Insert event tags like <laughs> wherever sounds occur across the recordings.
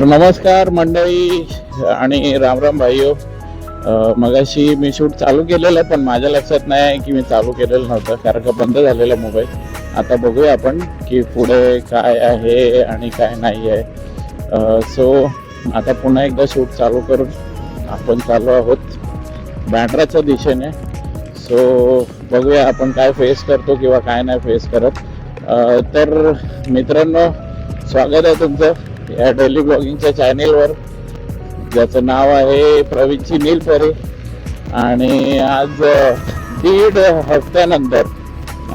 तर नमस्कार मंडळी आणि रामराम भाईओ. मगाशी मी शूट चालू केलेलं पण माझ्या लक्षात नाही आहे की मी चालू केलेलं नव्हतं कारण का बंद झालेला मोबाईल आता बघूया आपण की पुढे काय आहे आणि काय नाही आहे. सो आता पुन्हा एकदा शूट चालू करून आपण चालू आहोत बँड्राच्या दिशेने. सो बघूया आपण काय फेस करतो किंवा काय नाही फेस करत. तर मित्रांनो स्वागत आहे तुमचं. या डेली ब्लॉगिंगच्या चॅनेलवर ज्याचं नाव आहे प्रवीणची नीलपरे. आणि आज दीड हफ्त्यानंतर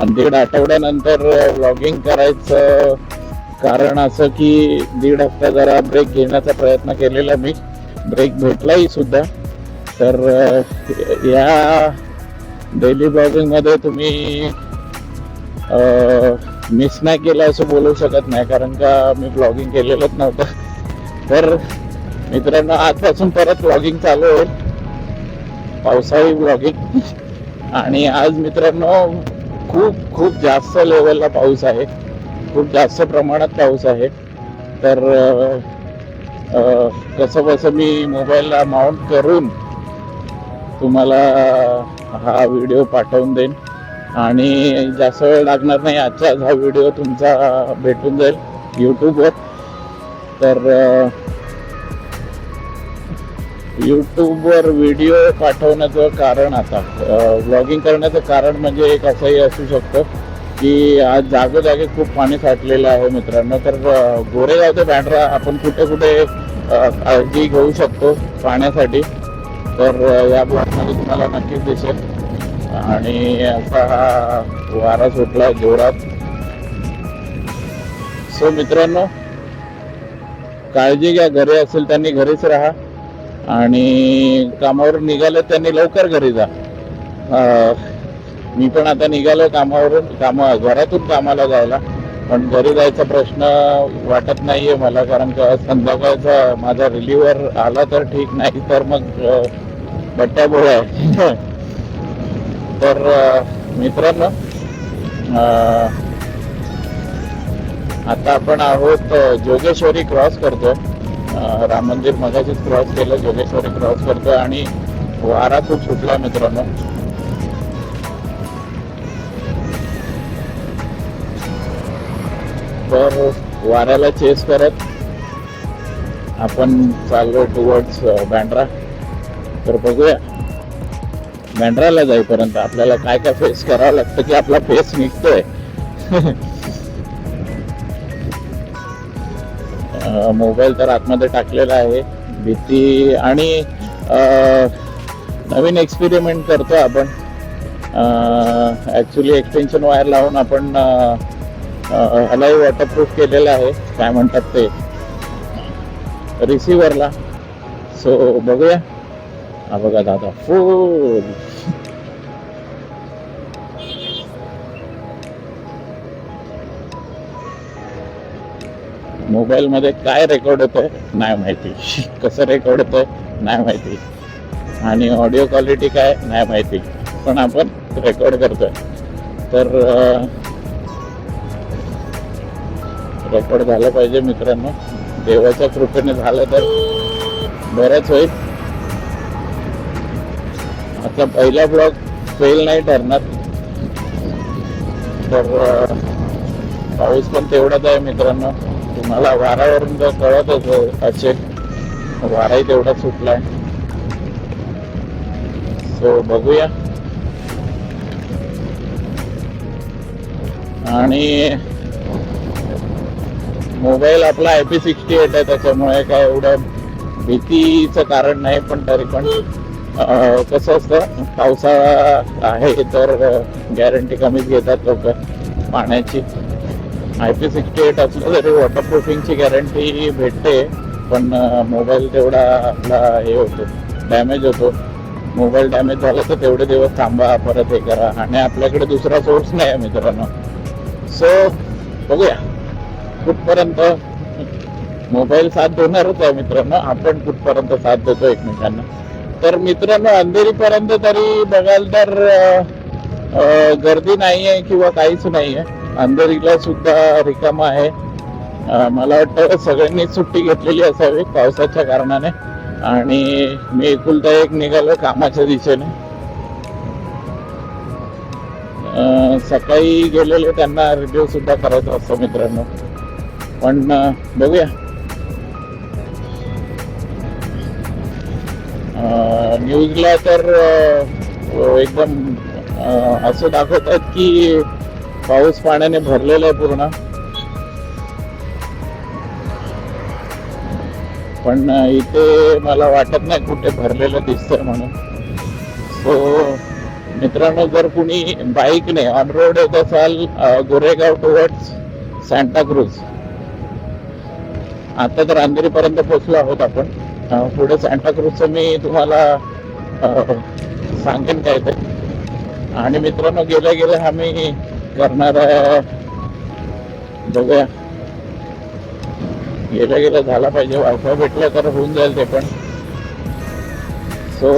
आणि दीड आठवड्यानंतर ब्लॉगिंग करायचं कारण असं की दीड हफ्ता जरा ब्रेक घेण्याचा प्रयत्न केलेला मी. ब्रेक भेटलाही सुद्धा. तर या डेली ब्लॉगिंगमध्ये तुम्ही मिस नाही केलं असं बोलू शकत नाही कारण का मी ब्लॉगिंग केलेलंच नव्हतं. तर मित्रांनो आजपासून परत ब्लॉगिंग चालू होईल. पावसाळी ब्लॉगिंग आणि आज मित्रांनो खूप खूप जास्त लेवलला पाऊस आहे. खूप जास्त प्रमाणात पाऊस आहे. तर कसं कसं मी मोबाईलला माउंट करून तुम्हाला हा व्हिडिओ पाठवून देईन. आणि जास्त वेळ लागणार नाही. आजचाच हा व्हिडिओ तुमचा भेटून जाईल यूट्यूबवर तर यूट्यूबवर व्हिडिओ पाठवण्याचं कारण आता ब्लॉगिंग करण्याचं कारण म्हणजे एक असंही असू शकतं की आज जागोजागी खूप पाणी साठलेलं आहे मित्रांनो. तर अ, गोरेगाव ते बँड्रा आपण कुठे कुठे काळजी घेऊ शकतो पाण्यासाठी. तर या ब्लॉगमध्ये तुम्हाला नक्कीच दिसेल. आणि असा हा वारा सुटला जोरात. सो मित्रांनो काळजी घ्या घरी असेल त्यांनी घरीच राहा. आणि कामावर निघाले त्यांनी लवकर घरी जा. मी पण आता निघालो कामावरून कामा घरातून कामाला जायला. पण घरी जायचा प्रश्न वाटत नाहीये मला कारण का संध्याकाळचा माझा रिलीवर आला तर ठीक नाही तर मग बट्ट्या बोळ्या आहे. तर मित्रांनो आता आपण आहोत जोगेश्वरी क्रॉस करतोय. राम मंदिर मगाशीच क्रॉस केलं जोगेश्वरी क्रॉस करतो आणि वारा खूप सुटला मित्रांनो. तर वाऱ्याला चेस करत आपण चाललो टुवर्ड्स बँड्रा तर बघूया. बँड्राला जाईपर्यंत आपल्याला काय काय फेस करावं लागतं की आपला फेस निघतोय? मोबाईल तर आतमध्ये टाकलेला आहे. भीती आणि नवीन एक्सपेरिमेंट करतो आपण. ॲक्च्युली एक्सटेन्शन वायर लावून आपण अं, ह्यालाही वॉटरप्रूफ केलेलं आहे. काय म्हणतात ते? रिसिव्हरला सो बघूया. हा बघा दादा. फुल मोबाईलमध्ये काय रेकॉर्ड होतं नाही माहिती. <laughs> कसं रेकॉर्ड होतं नाही माहिती. आणि ऑडिओ क्वालिटी काय नाही माहिती. पण आपण रेकॉर्ड करतोय. तर रेकॉर्ड झालं पाहिजे मित्रांनो. देवाच्या कृपेने झालं तर बरंच होईल. आता पहिला ब्लॉग फेल नाही ठरणार. तर पाऊस पण तेवढाच आहे मित्रांनो. तुम्हाला वारावरून जर होत असेल वाराही तेवढा सुटलाय. सो बघूया. आणि मोबाईल आपला आय पी सिक्स्टी एट आहे त्याच्यामुळे काय एवढं भीतीचं कारण नाही पण तरी पण कसं असतं पावसाळा आहे तर गॅरंटी कमीच घेतात लोक पाण्याची. आय पी सिक्स्टी एट असलं तरी वॉटरप्रूफिंगची गॅरंटी भेटते पण मोबाईल तेवढा आपला हे होतो डॅमेज होतो. मोबाईल डॅमेज झाला तर तेवढे दिवस थांबा परत हे करा. आणि आपल्याकडे दुसरा सोर्स नाही आहे मित्रांनो. सो बघूया. कुठपर्यंत? मोबाईल साथ देणारच आहे मित्रांनो. आपण कुठपर्यंत साथ देतो एकमेकांना. तर मित्रांनो अंधेरीपर्यंत तरी बघाल तर गर्दी नाही आहे किंवा काहीच नाही आहे अंधेरीला सुद्धा रिकामा आहे. मला वाटतं सगळ्यांनी सुट्टी घेतलेली असावी पावसाच्या कारणाने. आणि मी एकुलता एक निघालो कामाच्या दिशेने. सकाळी गेलेले त्यांना रिव्ह्यू सुद्धा करायचा असतो मित्रांनो. पण बघूया. न्यूजला तर एकदम असं दाखवत आहेत की पाऊस पाण्याने भरलेला आहे पूर्ण. पण इथे मला वाटत नाही कुठे भरलेलं दिसतंय म्हणून. सो मित्रांनो जर कुणी बाईकने ऑन रोड येत असाल गोरेगाव टुवर्ड्स सँटाक्रूज आता तर अंधेरीपर्यंत पोहोचलो आहोत आपण. पुढे सांताक्रूजचं मी तुम्हाला सांगेन काय ते आणि मित्रांनो गेल्या गेल्या आम्ही करणार आहे. बघूया. गेल्या गेलं झाला पाहिजे. वायफाय भेटलं तर होऊन जाईल ते पण. So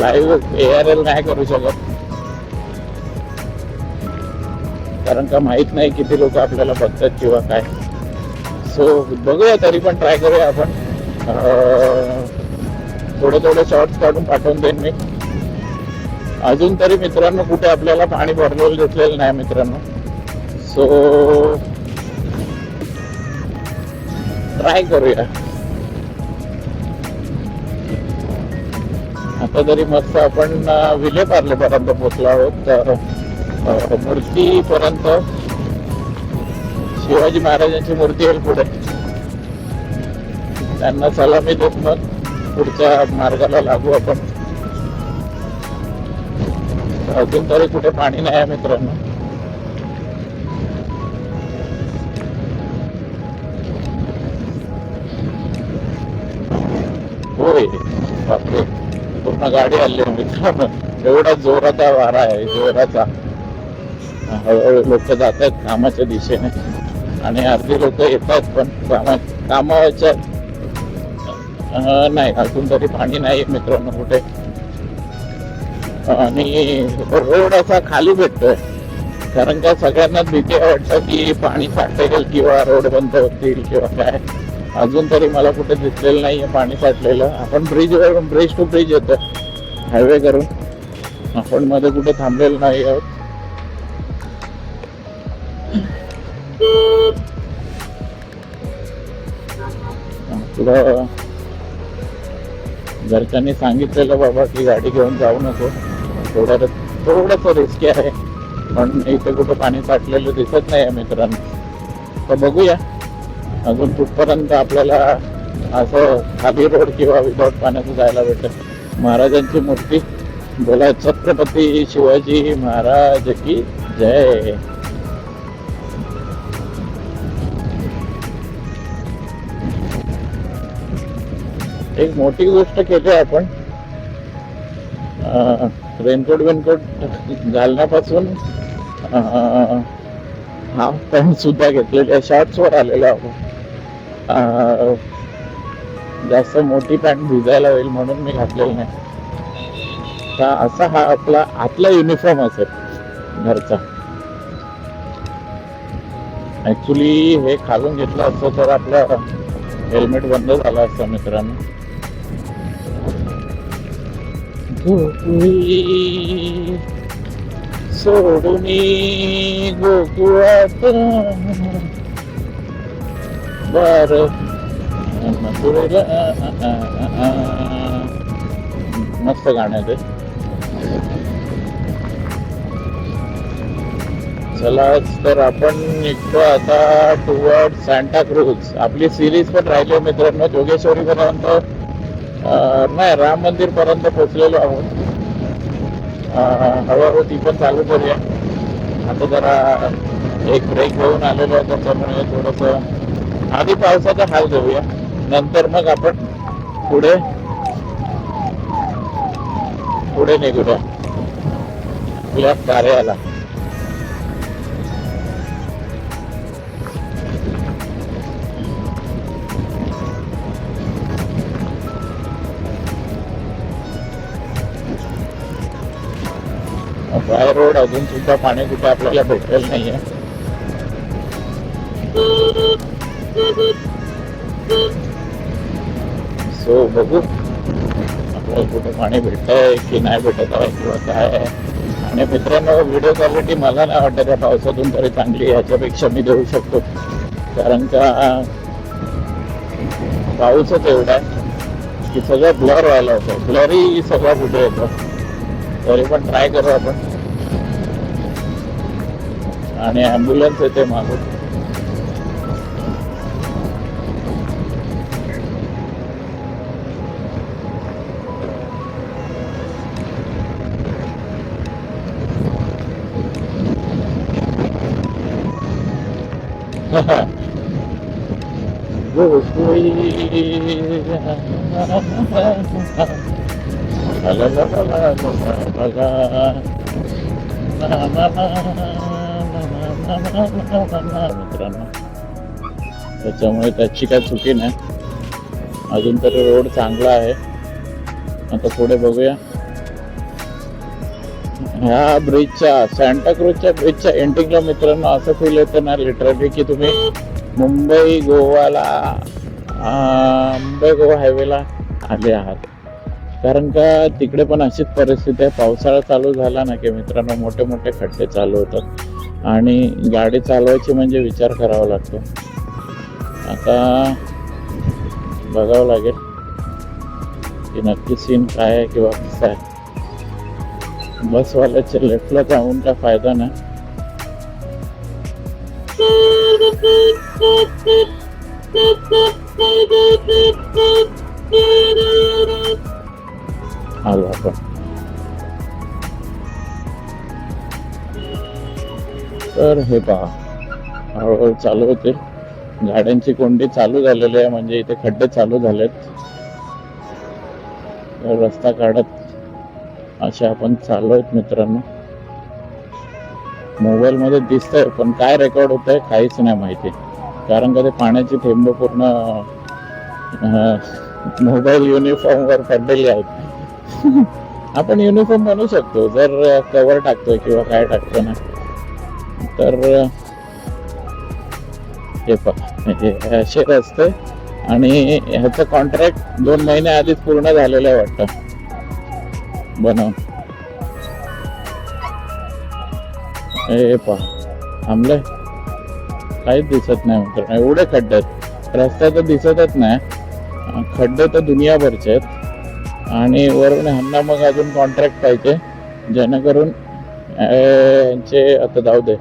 live A R L नाही करू शकत. कारण का माहीत नाही किती लोक आपल्याला बघतात किंवा काय. सो बघूया तरी पण ट्राय करूया आपण. थोडे थोडे शॉर्ट्स काढून पाठवून देईन मी. अजून तरी मित्रांनो कुठे आपल्याला पाणी भरलेलं दिसलेलं नाही मित्रांनो. सो ट्राय करूया. आता तरी मस्त आपण विले विलेपार्लेपर्यंत पोचलो आहोत. तर अं, मूर्तीपर्यंत शिवाजी महाराजांची मूर्ती येईल पुढे. त्यांना सलामी देत मग पुढच्या मार्गाला लागू आपण. अजून तरी कुठे पाणी नाही आहे मित्रांनो. होय बापरे. पूर्ण गाडी आली आहे मित्रांनो. एवढा जोराचा वारा आहे जोराचा. हळूहळू लोक जात आहेत कामाच्या दिशेने. आणि अर्धी लोक येतात पण कामा कामाच्या नाही अजून तरी पाणी नाही मित्रांनो कुठे. आणि रोड असा खाली भेटतोय. कारण का सगळ्यांना भीती वाटतं की पाणी साठेल किंवा रोड बंद होतील किंवा काय. अजून तरी मला कुठे दिसलेलं आहे पाणी साठलेलं आपण ब्रिज वरून ब्रिज टू ब्रिज येतो. हायवे करून. आपण मध्ये कुठे थांबलेलो नाही आहोत. आपलं घरच्यांनी सांगितलेलं बाबा की गाडी घेऊन जाऊ नको. थोडं थोडस रिस्की आहे. पण इथे कुठं पाणी साठलेलं दिसत नाही आहे मित्रांनो. तर बघूया. अजून कुठपर्यंत आपल्याला असं खाली रोड किंवा विदाउट पाण्याचं जायला भेटेल. महाराजांची मूर्ती. बोला छत्रपती शिवाजी महाराज की जय. एक मोठी गोष्ट केली आपण. रेनकोट वेनकोट घालण्यापासून हाफ पॅन्ट सुद्धा घेतलेल्या शॉर्ट्सवर आलेलो आहोत. जास्त मोठी पॅन्ट भिजायला होईल म्हणून मी घातलेली नाही. तर असा हा आपला आतला युनिफॉर्म असेल घरचा. ऍक्च्युली हे खालून घेतलं असतं तर आपलं हेल्मेट बंद झालं असतं मित्रांनो. गोकुळी सोडूनी गोकुळात बर मथुरेला मस्त गाणं ते. चलाच तर आपण निघतो आता टुवर्ड सॅन्टाक्रूज आपली सिरीज पण राहिली मित्रांनो. जोगेश्वरी पर्यंत नाही राम मंदिर पर्यंत पोहोचलेलो आहोत. हळूहळू ती पण चालू करूया. आता जरा एक ब्रेक घेऊन आलेलो आहे त्याच्यामुळे थोडस आधी पावसाचा हाल घेऊया. नंतर मग आपण पुढे पुढे निघूया. आपल्या कार्याला. ड्राय रोड अजून सुद्धा पाणी कुठे आपल्याला भेटलेलं नाहीये. सो बघू. आपल्याला कुठे पाणी भेटत आहे की नाही भेटत आहे किंवा काय आहे. आणि मित्रांनो व्हिडिओ क्वालिटी मला नाही वाटत त्या पावसातून तरी चांगली याच्यापेक्षा मी देऊ शकतो. कारण का पाऊसच एवढा आहे की सगळं ब्लर व्हायला होतं. ब्लरही सगळं कुठे येतं? तरी पण ट्राय करू आपण. અને એમ્બ્યુલન્સ છે તે માગું છું मित्रांनो. त्याच्यामुळे त्याची काय चुकी नाही. अजून तरी रोड चांगला आहे. आता पुढे बघूया. ह्या ब्रिजच्या सँटाक्रूजच्या ब्रिजच्या एंडिंगला मित्रांनो असं फील येतं ना लिटरली की तुम्ही मुंबई गोवाला मुंबई गोवा हायवेला आले आहात. कारण का तिकडे पण अशीच परिस्थिती आहे. पावसाळा चालू झाला ना की मित्रांनो मोठे मोठे खड्डे चालू होतात. आणि गाडी चालवायची म्हणजे विचार करावा लागतो. आता बघावं लागेल की नक्की सीन काय आहे किंवा कसं आहे. बसवाल्याच्या लेफ्टला जाऊन काय फायदा नाही. आलो आपण. तर हे पहा. हळूहळू चालू होते. गाड्यांची कोंडी चालू झालेली आहे म्हणजे इथे खड्डे चालू झालेत. रस्ता काढत असे आपण चालू आहेत मित्रांनो. मोबाईल मध्ये दिसतंय पण काय रेकॉर्ड होत आहे काहीच नाही माहिती. कारण का ते पाण्याची थेंब पूर्ण मोबाईल युनिफॉर्म वर पडलेली आहेत. <laughs> आपण युनिफॉर्म बनवू शकतो जर कवर टाकतोय किंवा काय टाकतो ना. तर हे पहा हे असे रस्ते आणि ह्याचं कॉन्ट्रॅक्ट दोन महिने आधीच पूर्ण झालेलं आहे वाटतं. बनव. हे पहा थांबलंय. काहीच दिसत नाही मित्र एवढे खड्डे आहेत. रस्ता तर दिसतच नाही. खड्डे तर दुनियाभरचे आहेत. आणि वरून ह्यांना मग अजून कॉन्ट्रॅक्ट पाहिजे जेणेकरून यांचे आता जाऊ दे.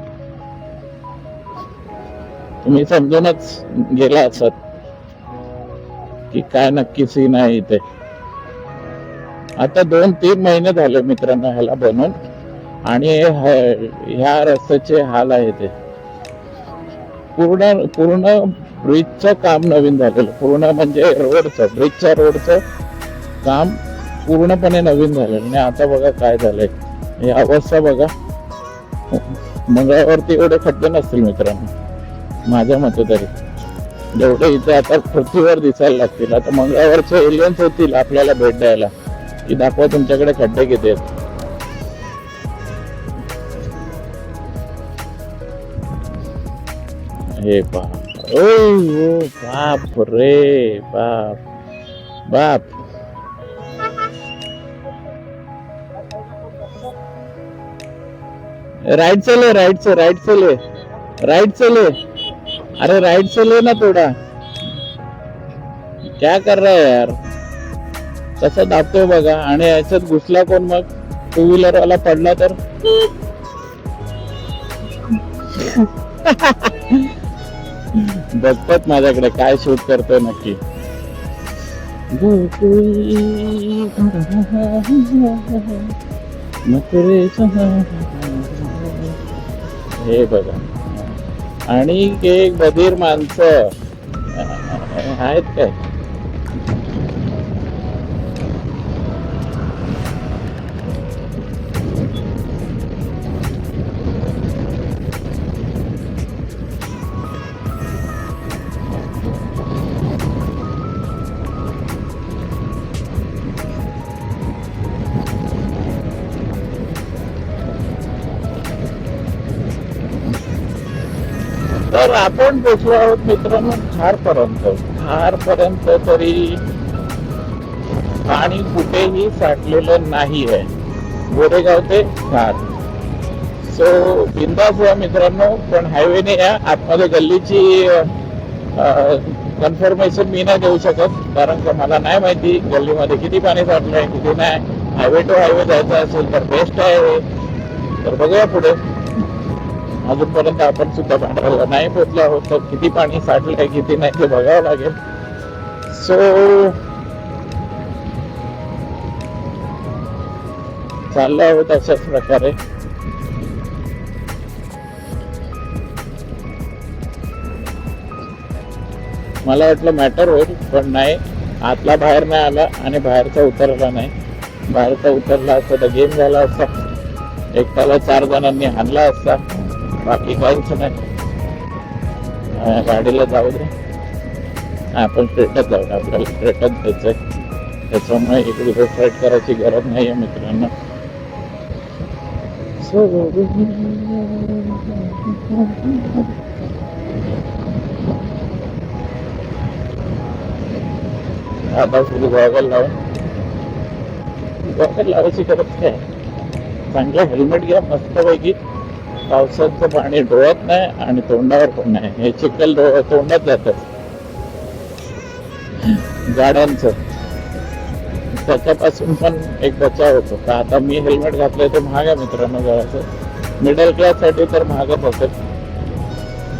तुम्ही समजूनच गेला असत की काय नक्की सीन आहे इथे. आता दोन तीन महिने झाले मित्रांनो ह्याला बनवून आणि ह्या रस्त्याचे हाल आहे ते. पूर्ण पूर्ण ब्रिजचं काम नवीन झालेलं. पूर्ण म्हणजे रोडचं ब्रिजच्या रोडचं काम पूर्णपणे नवीन झालेलं. आणि आता बघा काय झालंय. ही अवस्था बघा. मंगळावरती एवढे खड्डे नसतील मित्रांनो. माझ्या मते तरी जेवढे इथे आता पृथ्वीवर दिसायला लागतील आता मंगळावरचे एलियन्स होतील आपल्याला भेट द्यायला. की दाखवा तुमच्याकडे खड्डे किती आहेत. हे बाप ओ बाप रे बाप बाप. राईट चले राईट राइट से राइट से राईट राइट से अरे राइट से ले ना थोड़ा क्या कर रहा है यार? कसं दाबतोय बघा. आणि याच्यात घुसला कोण मग? टू व्हीलर वाला पडला तर? बघतात माझ्याकडे काय शूट करतोय नक्की. हे बघा. आणि एक बधीर माणसं. आहेत काय? आपण पोचलो आहोत मित्रांनो खार पर्यंत खार पर्यंत तरी पाणी कुठेही साठलेलं नाही आहे गोरेगाव ते खार सो बिंदास या मित्रांनो पण हायवेने या आतमध्ये गल्लीची कन्फर्मेशन मी नाही देऊ शकत कारण का मला नाही माहिती गल्लीमध्ये किती पाणी साठलं आहे किती नाही. हायवे टू हायवे जायचं असेल तर बेस्ट आहे. तर बघूया पुढे. अजूनपर्यंत आपण सुद्धा पाण्याला नाही पोचलो आहोत. तर किती पाणी साठलंय किती नाही ते बघावं लागेल. सो चाललो आहोत अशाच प्रकारे. मला वाटलं मॅटर होईल पण नाही. आतला बाहेर नाही आला आणि बाहेरचा उतरला नाही. बाहेरचा उतरला असता तर गेम झाला असता. एकट्याला चार जणांनी हाणला असता. बाकी काहीच नाही. गाडीला जाऊ दे. आपण स्ट्रेटच जाऊ. आपल्याला स्ट्रेटच आहे त्याच्यामुळे इकडे फ्लाईट करायची गरज नाही आहे मित्रांनो आता सुरू गॉगल लावून. गॉगल लावायची गरज काय? चांगलं हेल्मेट घ्या मस्तपैकी. पावसाचं पाणी डोळ्यात नाही आणि तोंडावर पण नाही. हे चिखल डोळ्या तोंडात जात. गाड्यांचं त्याच्यापासून पण एक बचाव होतो. का आता मी हेल्मेट घातलंय ते महाग आहे मित्रांनो जरासं मिडल क्लाससाठी तर महागच असेल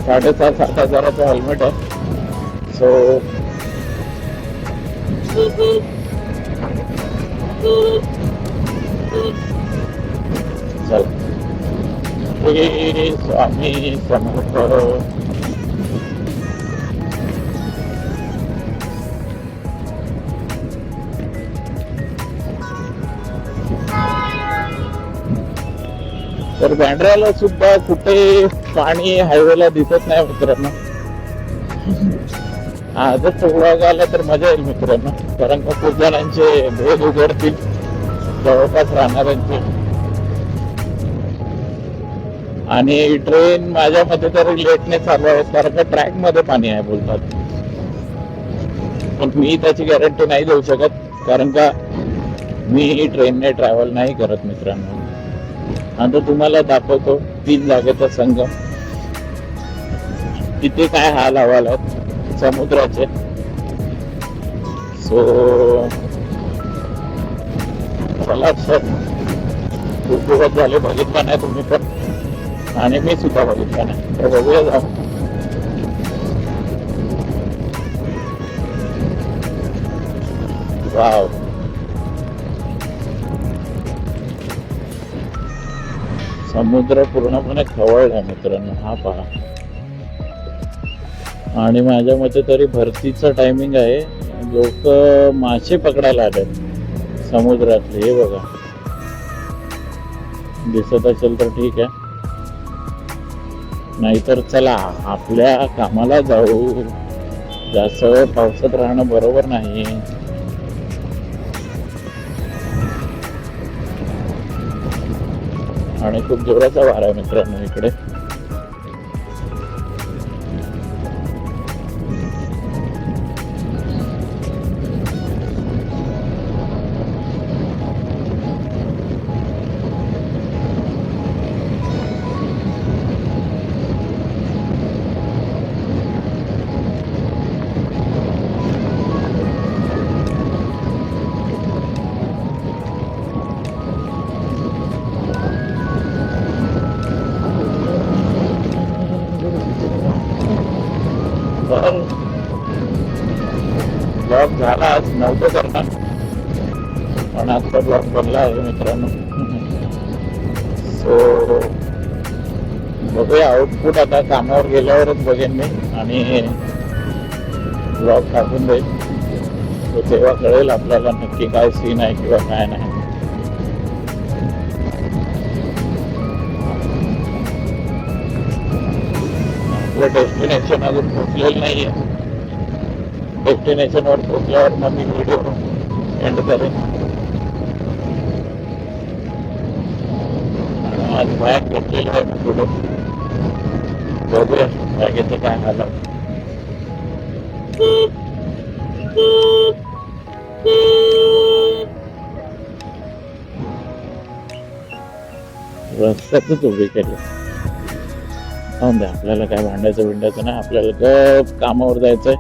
साडेसहा सात हजाराचं हेल्मेट आहे. सो चला. श्री स्वामी समर्थ. तर बँड्राला सुद्धा कुठे पाणी हायवेला दिसत नाही मित्रांनो. आजच व्लॉग आला तर मजा येईल मित्रांनो. कारण का खूप जणांचे भेद उघडतील. जवळपास राहणाऱ्यांचे. आणि ट्रेन माझ्या मते तर लेटने चालू आहे कारण का ट्रॅकमध्ये पाणी आहे बोलतात. पण मी त्याची गॅरंटी नाही देऊ शकत कारण का मी ट्रेनने ट्रॅव्हल नाही करत मित्रांनो. आता तुम्हाला दाखवतो तीन जागेचा संगम. तिथे काय हाल हवाल आहेत? समुद्राचे. सो चला सर खूप दिवस झाले बघितलं नाही तुम्ही पण. आणि मी सुद्धा बघितलं नाही. तर बघूया जाऊ. वाव. समुद्र पूर्णपणे खवळला मित्रांनो हा पहा. आणि माझ्या मते तरी भरतीचं टायमिंग आहे. लोक मासे पकडायला आले समुद्रातले हे बघा. दिसत असेल तर ठीक आहे. नाहीतर चला आपल्या कामाला जाऊ. जास्त पावसात राहणं बरोबर नाही. आणि खूप जोराचा वारा आहे मित्रांनो इकडे. तर ब्लॉग झाला आज नव्हतं करणार. पण आजचा ब्लॉक बनला आहे मित्रांनो. सो बघूया आउटपुट आता कामावर गेल्यावरच बघेन मी आणि ब्लॉग टाकून देईन. तेव्हा कळेल आपल्याला नक्की काय सीन आहे किंवा काय नाही. आपलं डेस्टिनेशन अजून पोचलेलं नाही आहे डेस्टिनेशनवर पोचल्यावर मग मी व्हिडिओ एंड करेन आज बॅग घेतलेलं आहे मी पुढे बघूया बॅगेचं काय झालं रस्त्यातच उभी केली होऊन द्या म्हणजे आपल्याला काय भांडायचं भिंडायचं नाही आपल्याला गप कामावर जायचंय.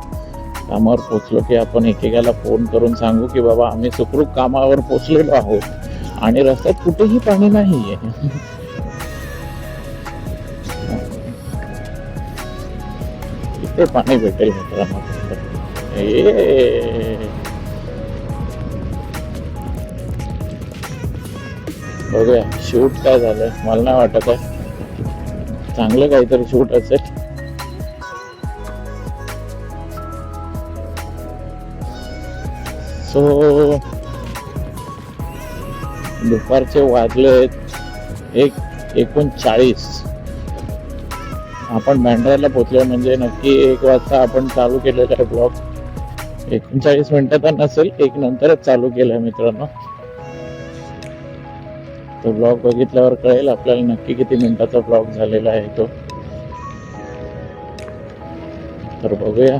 कामावर पोचलो की आपण एकेकाला फोन करून सांगू की बाबा आम्ही सुखरूप कामावर पोचलेलो आहोत आणि रस्त्यात कुठेही पाणी नाही आहे इथे पाणी भेटेल मित्रांनो. बघूया शूट काय झालंय? मला नाही वाटत आहे. चांगलं काहीतरी शूट असेल. सो दुपारचे वाजले एक एकोणचाळीस. आपण बँड्राला पोचलो म्हणजे नक्की एक वाजता आपण चालू केलेला आहे ब्लॉग. एकोणचाळीस मिनिटाचा नसेल एक नंतरच चालू केलाय मित्रांनो. तो ब्लॉग बघितल्यावर कळेल आपल्याला नक्की किती मिनिटाचा ब्लॉग झालेला आहे तो. तर बघूया.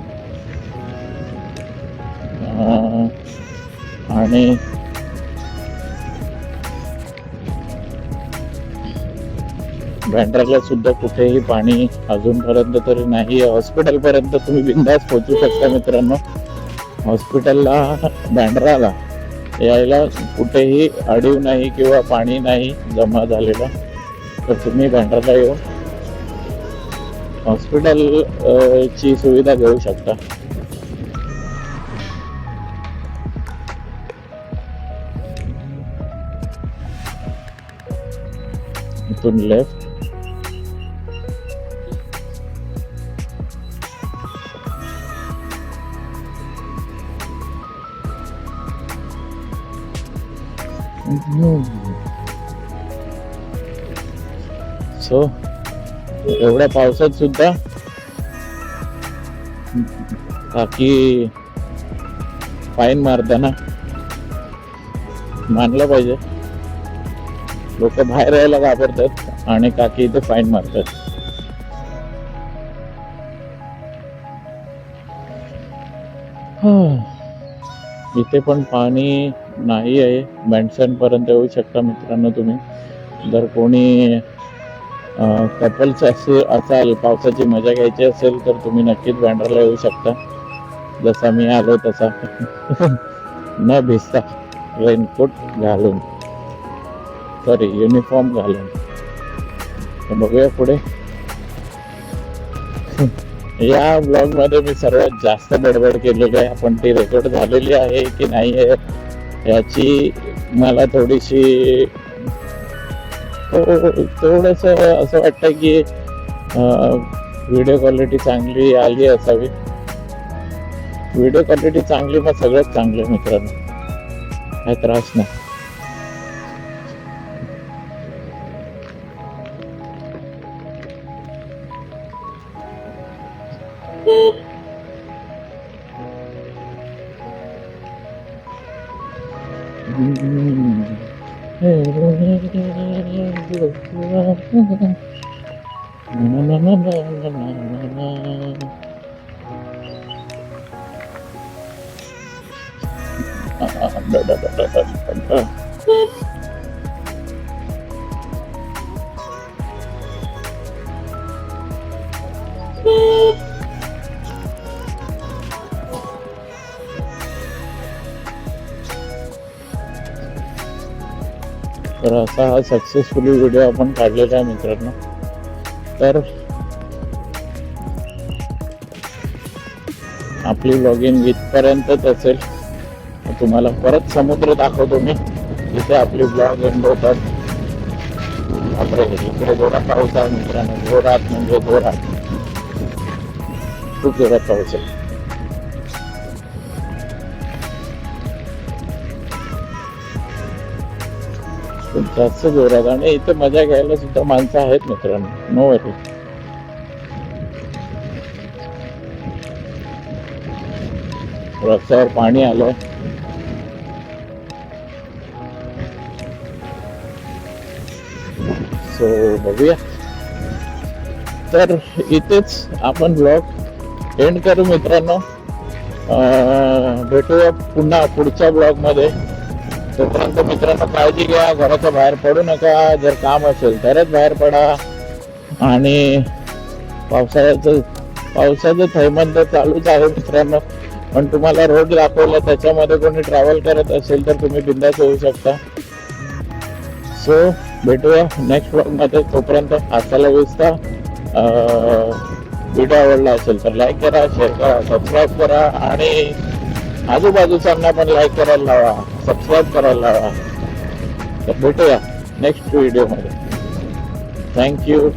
आणि बँड्राला सुद्धा कुठेही पाणी अजूनपर्यंत तरी नाही. आहे हॉस्पिटलपर्यंत तुम्ही बिंदास पोहोचू शकता मित्रांनो. हॉस्पिटलला बँड्राला यायला कुठेही अडीव नाही किंवा पाणी नाही जमा झालेलं. तर तुम्ही बँड्राला येऊन हॉस्पिटल ची सुविधा घेऊ शकता. इथून लेफ्ट सो एवढ्या पावसात सुद्धा काकी फाईन मारताना मानलं पाहिजे. लोक बाहेर यायला घाबरतात आणि काकी इथे फाईन मारतात. इथे पण पाणी नाही आहे. बँडसन येऊ शकता मित्रांनो तुम्ही. जर कोणी कपल्स असे असाल पावसाची मजा घ्यायची असेल तर तुम्ही नक्कीच बँड्राला येऊ शकता. जसा मी आलो तसा. <laughs> न भिजता रेनकोट घालून. सॉरी युनिफॉर्म घालून. बघूया पुढे. <laughs> या ब्लॉगमध्ये मी सर्वात जास्त बडबड केलेली आहे. आपण ती रेकॉर्ड झालेली आहे की नाही आहे? याची मला थोडीशी हो, हो, हो, थोडस असं वाटतं की व्हिडिओ क्वालिटी चांगली आली असावी. व्हिडिओ क्वालिटी चांगली मग सगळंच चांगलं मित्रांनो. काय त्रास नाही. सक्सेसफुली व्हिडिओ आपण काढलेला आहे मित्रांनो. तर आपली लॉग इन इथपर्यंतच असेल. तुम्हाला परत समुद्र दाखवतो मी. जिथे आपली ब्लॉग एंड होतात. आपले इकडे जोरा पाऊस आहे मित्रांनो. जोरात म्हणजे जोरात. खूप जोरात पाऊस आहे. जास्त जोरात आणि इथे मजा घ्यायला सुद्धा माणसं आहेत मित्रांनो. नो वरी रस्त्यावर पाणी आलं सो बघूया. तर इथेच आपण ब्लॉग एंड करू मित्रांनो. भेटूया पुन्हा पुढच्या ब्लॉगमध्ये तोपर्यंत मित्रांनो काळजी घ्या. घराच्या बाहेर पडू नका. जर काम असेल तरच बाहेर पडा. आणि पावसाळ्याचं पावसाचं थैमंत चालूच आहे मित्रांनो. पण तुम्हाला रोड दाखवला त्याच्यामध्ये कोणी ट्रॅव्हल करत असेल तर तुम्ही बिंदास होऊ शकता. सो भेटूया नेक्स्ट ब्लॉगमध्ये तोपर्यंत आताला विसता व्हिडिओ आवडला असेल तर लाईक करा शेअर करा सबस्क्राईब करा. आणि आजूबाजूच्यांना पण लाईक करायला लावा सबस्क्राईब करायला लावा. तर भेटूया नेक्स्ट व्हिडिओमध्ये थँक्यू